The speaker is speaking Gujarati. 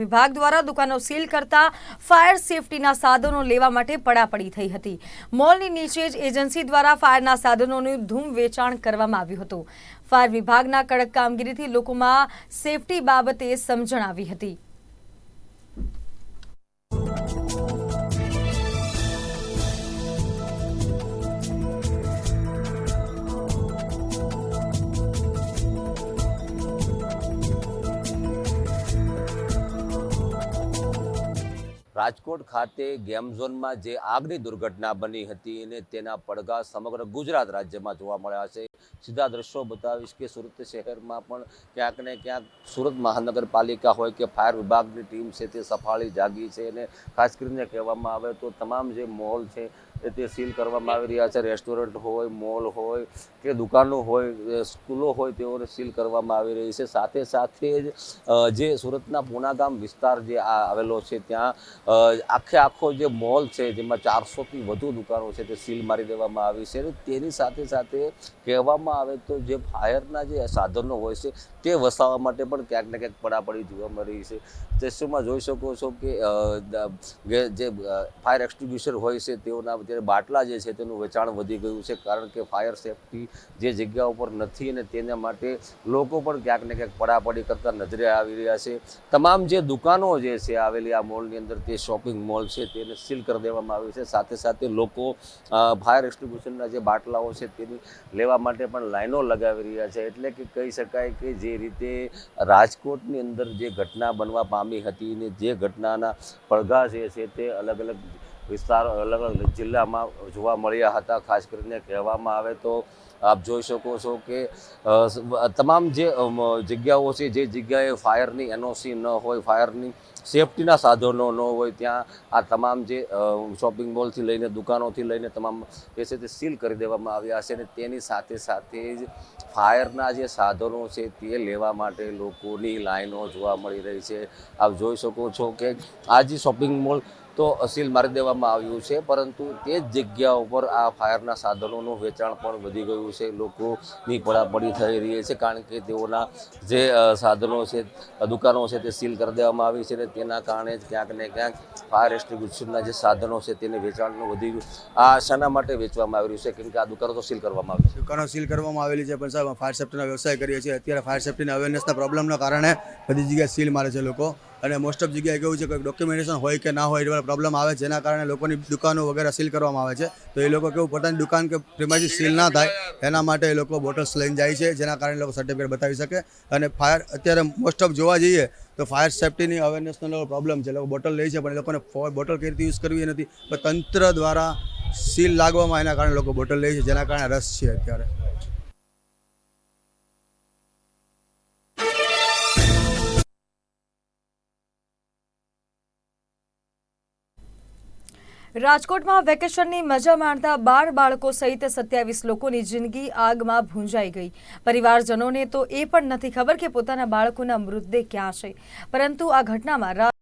વિભાગ દ્વારા દુકાનો સીલ કરતા ફાયર સેફટીના સાધનો લેવા માટે પડાપડી થઈ હતી. મોલની નીચે જ એજન્સી દ્વારા ફાયરના સાધનોનું ધૂમ વેચાણ કરવામાં આવ્યું હતું. ફાયર વિભાગના કડક કામગીરીથી લોકોમાં સેફટી બાબતે સમજણ આવી હતી. રાજકોટ ખાતે ગેમ ઝોનમાં જે આગની દુર્ઘટના બની હતી અને તેના પડઘા સમગ્ર ગુજરાત રાજ્યમાં જોવા મળ્યા છે. સીધા દ્રશ્યો બતાવીશ કે સુરત શહેરમાં પણ ક્યાંક ને ક્યાંક સુરત મહાનગરપાલિકા હોય કે ફાયર વિભાગની ટીમ છે તે સફાળી જાગી છે અને ખાસ કરીને કહેવામાં આવે તો તમામ જે મોલ છે તે સીલ કરવામાં આવી રહ્યા છે. રેસ્ટોરન્ટ હોય મોલ હોય કે દુકાનો હોય સ્કૂલો હોય તેઓને સીલ કરવામાં આવી રહી છે. સાથે સાથે જ જે સુરતના પૂનાગામ વિસ્તાર જે આવેલો છે, ત્યાં આખે આખો જે મોલ છે, જેમાં ચારસોથી વધુ દુકાનો છે, તે સીલ મારી દેવામાં આવી છે. અને તેની સાથે સાથે કહેવામાં આવે તો જે ફાયરના જે સાધનો હોય છે, તે વસાવવા માટે પણ ક્યાંક ને ક્યાંક પડાપડી જોવા મળી છે. દ્રશ્યોમાં જોઈ શકો છો કે જે ફાયર એક્સટિંગ્યુશર હોય છે, તેઓના અત્યારે બાટલા જે છે તેનું વેચાણ વધી ગયું છે કારણ કે ફાયર સેફટી જે જગ્યા ઉપર નથી અને તેના માટે લોકો પણ ક્યાંક ને ક્યાંક પડાપડી કરતા નજરે આવી રહ્યા છે. તમામ જે દુકાનો જે છે આવેલી આ મોલની અંદર તે શોપિંગ મોલ છે તેને સીલ કરી દેવામાં આવી છે. સાથે સાથે લોકો ફાયર એક્સટિંગ્યુશનના જે બાટલાઓ છે તેની લેવા માટે પણ લાઈનો લગાવી રહ્યા છે. એટલે કે કહી શકાય કે જે રીતે રાજકોટની અંદર જે ઘટના બનવા પામી હતી ને જે ઘટનાના પડઘા જે છે તે અલગ અલગ વિસ્તાર અલગ અલગ જિલ્લામાં જોવા મળ્યા હતા. ખાસ કરીને કહેવામાં આવે તો આપ જોઈ શકો છો કે તમામ જે જગ્યાઓ છે, જે જગ્યાએ ફાયરની એનઓસી ન હોય, ફાયરની સેફટીના સાધનો ન હોય, ત્યાં આ તમામ જે શોપિંગ મોલથી લઈને દુકાનોથી લઈને તમામ જે છે તે સીલ કરી દેવામાં આવ્યા છે અને તેની સાથે સાથે જ ફાયરના જે સાધનો છે તે લેવા માટે લોકોની લાઈનો જોવા મળી રહી છે. આપ જોઈ શકો છો કે આ જે શોપિંગ મોલ તો અસીલ મારી દેવામાં આવ્યું છે, પરંતુ તે જ જગ્યા ઉપર આ ફાયરના સાધનોનું વેચાણ પણ વધી ગયું છે. લોકોની પડાપડી થઈ રહી છે, કારણ કે તેઓના જે સાધનો છે, દુકાનો છે તે સીલ કરી દેવામાં આવી છે અને તેના કારણે જ ક્યાંક ને ક્યાંક ફાયર એક્સટિંગ્યુશનના જે સાધનો છે તેને વેચાણનું વધી ગયું. આ શાના માટે વેચવામાં આવી રહ્યું છે, કેમ કે આ દુકાનો તો સીલ કરવામાં આવી છે. દુકાનો સીલ કરવામાં આવેલી છે, પણ સાહેબ, ફાયર સેફ્ટીનો વ્યવસાય કરીએ છીએ. અત્યારે ફાયર સેફ્ટીના અવેરનેસના પ્રોબ્લેમના કારણે બધી જગ્યાએ સીલ મારે છે લોકો. અને મોસ્ટ ઓફ જગ્યાએ કેવું છે કે ડોક્યુમેન્ટેશન હોય કે ના હોય એવા પ્રોબ્લેમ આવે જેના કારણે લોકોની દુકાનો વગેરે સીલ કરવામાં આવે છે. તો એ લોકો કેવું, પોતાની દુકાન કે પ્રેમાથી સીલ ના થાય, એના માટે એ લોકો બોટલ્સ લઈને જાય છે, જેના કારણે લોકો સર્ટિફિકેટ બતાવી શકે. અને ફાયર અત્યારે મોસ્ટ ઓફ જોવા જઈએ તો ફાયર સેફ્ટીની અવેરનેસનો પ્રોબ્લેમ છે. લોકો બોટલ લે છે, પણ એ લોકોને બોટલ કઈ રીતે યુઝ કરવી નથી. પણ તંત્ર દ્વારા સીલ લાગવામાં એના કારણે લોકો બોટલ લે છે, જેના કારણે રસ છે અત્યારે. રાજકોટમાં વેકેશનની મજા માણતા બાળ બાળકો સહિત સત્યાવીસ લોકોની જિંદગી આગમાં ભૂંજાઈ ગઈ. પરિવારજનોને તો એ પણ નથી ખબર કે પોતાના બાળકોના મૃતદેહ ક્યાં છે. પરંતુ આ ઘટનામાં